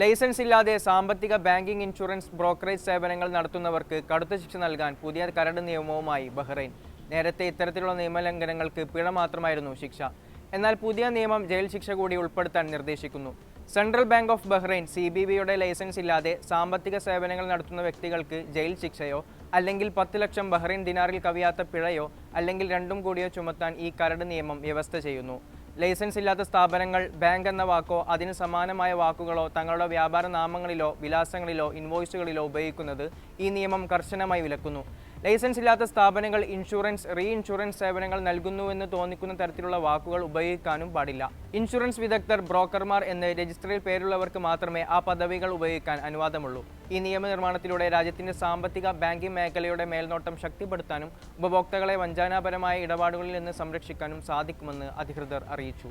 Licence ഇല്ലാതെ സാമ്പത്തിക banking insurance brokerage സേവനങ്ങൾ നടത്തുന്നവർക്ക് കടുത്ത ശിക്ഷ നൽകാൻ പുതിയ കരട് നിയമവുമായി ബഹ്റൈൻ. നേരത്തെ ഇത്തരത്തിലുള്ള നിയമലംഘനങ്ങൾക്ക് പിഴ മാത്രമായിരുന്നു ശിക്ഷ. എന്നാൽ പുതിയ നിയമം ജയിൽ ശിക്ഷ കൂടി ഉൾപ്പെടുത്താൻ നിർദ്ദേശിക്കുന്നു. Central bank of Bahrain C B ബിയുടെ ലൈസൻസ് ഇല്ലാതെ സാമ്പത്തിക സേവനങ്ങൾ നടത്തുന്ന വ്യക്തികൾക്ക് ജയിൽ ശിക്ഷയോ അല്ലെങ്കിൽ പത്ത് ലക്ഷം ബഹ്റൈൻ ദിനാറിൽ കവിയാത്ത പിഴയോ അല്ലെങ്കിൽ രണ്ടും കൂടിയോ ചുമത്താൻ ഈ കരട് നിയമം വ്യവസ്ഥ ചെയ്യുന്നു. ലൈസൻസ് ഇല്ലാത്ത സ്ഥാപനങ്ങൾ ബാങ്ക് എന്ന വാക്കോ അതിന് സമാനമായ വാക്കുകളോ തങ്ങളുടെ വ്യാപാര നാമങ്ങളിലോ വിലാസങ്ങളിലോ ഇൻവോയ്സുകളിലോ ഉപയോഗിക്കുന്നത് ഈ നിയമം കർശനമായി വിലക്കുന്നു. ലൈസൻസ് ഇല്ലാത്ത സ്ഥാപനങ്ങൾ ഇൻഷുറൻസ് റീ ഇൻഷുറൻസ് സേവനങ്ങൾ നൽകുന്നുവെന്ന് തോന്നിക്കുന്ന തരത്തിലുള്ള വാക്കുകൾ ഉപയോഗിക്കാനും പാടില്ല. ഇൻഷുറൻസ് വിദഗ്ധർ ബ്രോക്കർമാർ എന്ന് രജിസ്റ്ററിൽ പേരുള്ളവർക്ക് മാത്രമേ ആ പദവികൾ ഉപയോഗിക്കാൻ അനുവാദമുള്ളൂ. ഈ നിയമനിർമ്മാണത്തിലൂടെ രാജ്യത്തിന്റെ സാമ്പത്തിക ബാങ്കിംഗ് മേഖലയുടെ മേൽനോട്ടം ശക്തിപ്പെടുത്താനും ഉപഭോക്താക്കളെ വഞ്ചനാപരമായ ഇടപാടുകളിൽ നിന്ന് സംരക്ഷിക്കാനും സാധിക്കുമെന്ന് അധികൃതർ അറിയിച്ചു.